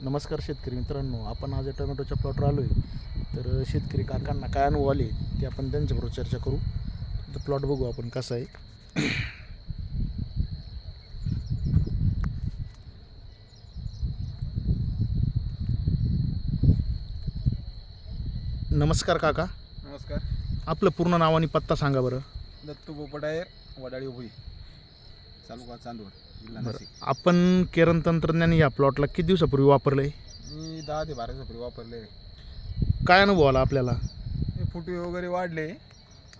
नमस्कार शेतकरी मित्रांनो आपण आज टोमॅटोच्या प्लॉटवर आलो आहे तर शेतकरी काकांना काय अनुभव आले ते आपण त्यांच्याबरोबर चर्चा करू. तर प्लॉट बघू आपण कसा आहे. नमस्कार काका. नमस्कार. आपलं पूर्ण नाव आणि पत्ता सांगा बरं. दत्तू बोपडायर वडाळी भुई तालुका चांदवड. जिल्हा बरं. आपण केरन तंत्रज्ञान या प्लॉटला किती दिवसापूर्वी वापरलं आहे मी दहा ते बारा रुपये वापरले काय अनुभव आला आपल्याला? हे फुटे वगैरे वाढले.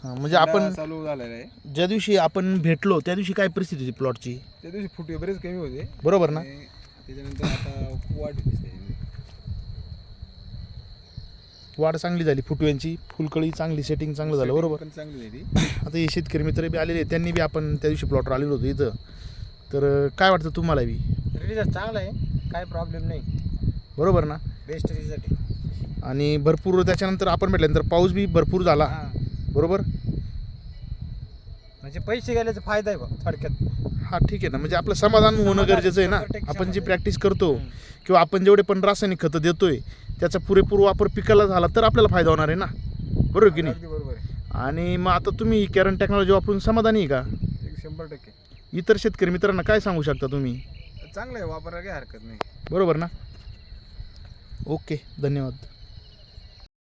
हां म्हणजे आपण चालू झालेलं आहे. ज्या दिवशी आपण भेटलो त्या दिवशी काय परिस्थिती होती प्लॉटची त्या दिवशी फुटे बरेच कमी होते. बरोबर ना? आणि त्याच्यानंतर आता खूप वाढ दिसते वाढ चांगली झाली फुटव्यांची. फुलकळी चांगली सेटिंग चांगलं झालं बरोबर. पण चांगली झाली. आता हे शेतकरी मित्र बी आलेले आहेत, त्यांनी बी आपण त्या दिवशी प्लॉटवर आलेलो होतो इथं. तर काय वाटतं तुम्हाला बी? रिझल्ट चांगला आहे. काय प्रॉब्लेम नाही. बरोबर ना? बेस्ट रिझल्ट आहे. आणि भरपूर त्याच्यानंतर आपण भेटल्यानंतर पाऊस बी भरपूर झाला. हां. बरोबर? म्हणजे पैसे गेल्याचा फायदा आहे बा थोडक्यात. हा ठीक आहे ना. म्हणजे आपलं समाधान होणं समाधान, गरजेचं आहे ना? शंभर टक्के आपण जी समाधान. प्रॅक्टिस करतो हम्म. किंवा आपण जेवढे पण रासायनिक खतं देतोय त्याचा पुरेपूर वापर पिकाला झाला तर आपल्याला फायदा होणार आहे ना? बरोबर की नाही? अगदी बरोबर आहे. आणि मग आता तुम्ही कॅरन टेक्नॉलॉजी वापरून समाधानी आहे का? एक शंभर टक्के. इतर शेतकरी मित्रांना काय सांगू शकता तुम्ही? चांगलं आहे वापरायला काही हरकत नाही. बरोबर ना? ओके धन्यवाद.